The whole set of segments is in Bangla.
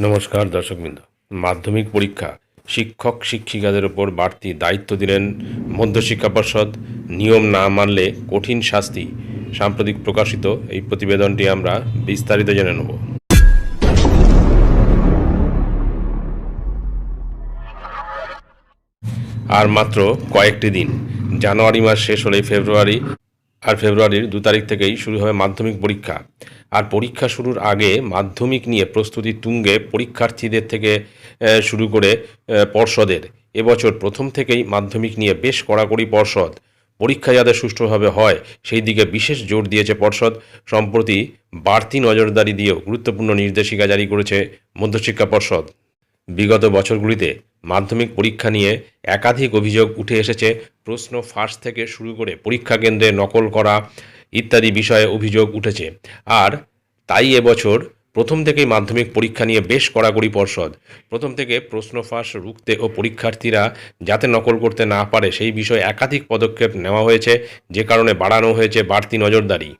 নমস্কার, দর্শকবৃন্দ। মাধ্যমিক পরীক্ষা। শিক্ষক, শিক্ষিকাদের ওপর বাড়তি দায়িত্ব দিলেন মধ্যশিক্ষা পর্ষদ। নিয়ম না মানলে কঠিন শাস্তি। সাম্প্রতিক প্রকাশিত এই প্রতিবেদনটি আমরা বিস্তারিত জেনে নেব। আর মাত্র কয়েকটি দিন। জানুয়ারি মাস শেষ হলে ফেব্রুয়ারি আর ফেব্রুয়ারির দু তারিখ থেকেই শুরু হবে মাধ্যমিক পরীক্ষা। আর পরীক্ষা শুরুর আগে মাধ্যমিক নিয়ে প্রস্তুতি তুঙ্গে পরীক্ষার্থীদের থেকে শুরু করে পর্ষদের। এবছর প্রথম থেকেই মাধ্যমিক নিয়ে বেশ কড়াকড়ি পর্ষদ। পরীক্ষা যাতে সুষ্ঠুভাবে হয়, সেই দিকে বিশেষ জোর দিয়েছে পর্ষদ। সম্প্রতি বাড়তি নজরদারি দিয়েও গুরুত্বপূর্ণ নির্দেশিকা জারি করেছে মধ্যশিক্ষা পর্ষদ। বিগত বছরগুলিতে মাধ্যমিক পরীক্ষা নিয়ে একাধিক অভিযোগ উঠে এসেছে। প্রশ্ন ফাঁস থেকে শুরু করে পরীক্ষা কেন্দ্রে নকল করা ইত্যাদি বিষয়ে অভিযোগ উঠেছে। আর তাই এবছর প্রথম থেকেই মাধ্যমিক পরীক্ষা নিয়ে বেশ কড়াকড়ি পর্ষদ। প্রথম থেকে প্রশ্ন ফাঁস রুখতে ও পরীক্ষার্থীরা যাতে নকল করতে না পারে সেই বিষয়ে একাধিক পদক্ষেপ নেওয়া হয়েছে। যে কারণে বাড়ানো হয়েছে বাড়তি নজরদারি।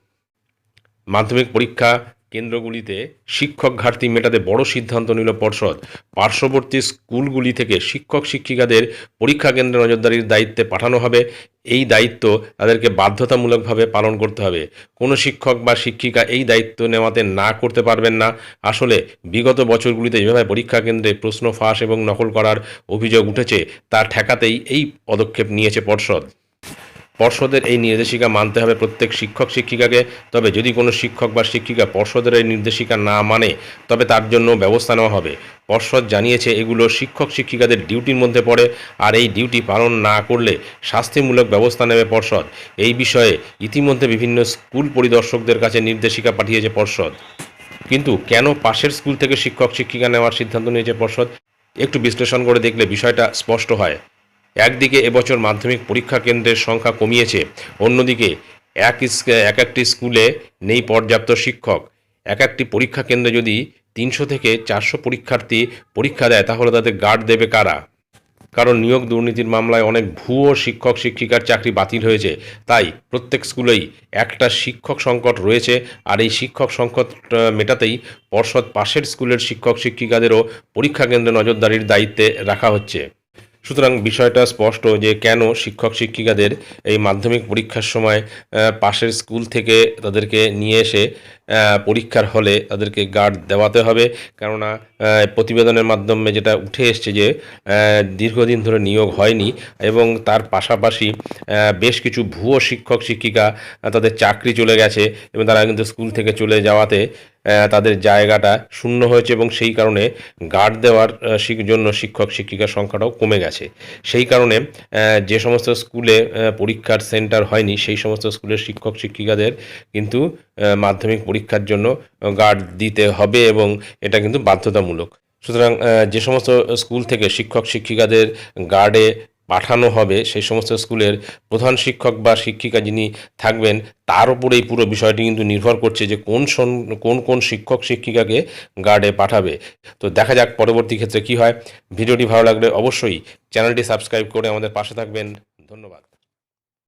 মাধ্যমিক পরীক্ষা কেন্দ্রগুলিতে শিক্ষক ঘাটতি মেটাতে বড় সিদ্ধান্ত নিল পর্ষদ। পার্শ্ববর্তী স্কুলগুলি থেকে শিক্ষক শিক্ষিকাদের পরীক্ষা কেন্দ্রে নজরদারির দায়িত্বে পাঠানো হবে। এই দায়িত্ব তাদেরকে বাধ্যতামূলকভাবে পালন করতে হবে। কোনো শিক্ষক বা শিক্ষিকা এই দায়িত্ব নেওয়াতে না করতে পারবেন না। আসলে বিগত বছরগুলিতে যেভাবে পরীক্ষা কেন্দ্রে প্রশ্ন ফাঁস এবং নকল করার অভিযোগ উঠেছে, তা ঠেকাতেই এই পদক্ষেপ নিয়েছে পর্ষদ। পর্ষদের এই নির্দেশিকা মানতে হবে প্রত্যেক শিক্ষক শিক্ষিকাকে। তবে যদি কোনো শিক্ষক বা শিক্ষিকা পর্ষদের এই নির্দেশিকা না মানে তবে তার জন্য ব্যবস্থা নেওয়া হবে। পর্ষদ জানিয়েছে, এগুলো শিক্ষক শিক্ষিকাদের ডিউটির মধ্যে পড়ে, আর এই ডিউটি পালন না করলে শাস্তিমূলক ব্যবস্থা নেবে পর্ষদ। এই বিষয়ে ইতিমধ্যে বিভিন্ন স্কুল পরিদর্শকদের কাছে নির্দেশিকা পাঠিয়েছে পর্ষদ। কিন্তু কেন পাশের স্কুল থেকে শিক্ষক শিক্ষিকা নেওয়ার সিদ্ধান্ত নিয়েছে পর্ষদ? একটু বিশ্লেষণ করে দেখলে বিষয়টা স্পষ্ট হয়। একদিকে এবছর মাধ্যমিক পরীক্ষা কেন্দ্রের সংখ্যা কমিয়েছে, অন্যদিকে এক এক একটি স্কুলে নেই পর্যাপ্ত শিক্ষক। এক একটি পরীক্ষা কেন্দ্রে যদি তিনশো থেকে চারশো পরীক্ষার্থী পরীক্ষা দেয়, তাহলে তাদের গার্ড দেবে কারা? কারণ নিয়োগ দুর্নীতির মামলায় অনেক ভুয়ো শিক্ষক, শিক্ষিকার চাকরি বাতিল হয়েছে। তাই প্রত্যেক স্কুলেই একটা শিক্ষক সংকট রয়েছে, আর এই শিক্ষক সংকট মেটাতেই পর্ষদ পাশের স্কুলের শিক্ষক, শিক্ষিকাদেরও পরীক্ষা কেন্দ্রে নজরদারির দায়িত্বে রাখা হচ্ছে। সুতরাং বিষয়টা স্পষ্ট যে কেন শিক্ষক শিক্ষিকাদের এই মাধ্যমিক পরীক্ষার সময় পাশের স্কুল থেকে তাদেরকে নিয়ে এসে পরীক্ষার হলে তাদেরকে গার্ড দেওয়াতে হবে। কেননা প্রতিবেদনের মাধ্যমে যেটা উঠে এসছে যে দীর্ঘদিন ধরে নিয়োগ হয়নি এবং তার পাশাপাশি বেশ কিছু ভুয়ো শিক্ষক শিক্ষিকা তাদের চাকরি চলে গেছে এবং তারা কিন্তু স্কুল থেকে চলে যাওয়াতে তাদের জায়গাটা শূন্য হয়েছে এবং সেই কারণে গার্ড দেওয়ার জন্য শিক্ষক শিক্ষিকার সংখ্যাটাও কমে গেছে। সেই কারণে যে সমস্ত স্কুলে পরীক্ষার সেন্টার হয়নি, সেই সমস্ত স্কুলের শিক্ষক শিক্ষিকাদের কিন্তু মাধ্যমিক পরীক্ষার জন্য গার্ড দিতে হবে এবং এটা কিন্তু বাধ্যতামূলক। সুতরাং যে সমস্ত স্কুল থেকে শিক্ষক শিক্ষিকাদের গার্ডে পাঠানো হবে, সেই সমস্ত স্কুলের প্রধান শিক্ষক বা শিক্ষিকা যিনি থাকবেন, তার উপরে এই পুরো বিষয়টি কিন্তু নির্ভর করছে যে কোন কোন কোন শিক্ষক, শিক্ষিকাকে গার্ডে পাঠাবে। তো দেখা যাক পরবর্তী ক্ষেত্রে কি হয়। ভিডিওটি ভালো লাগলে অবশ্যই চ্যানেলটি সাবস্ক্রাইব করে আমাদের পাশে থাকবেন। ধন্যবাদ।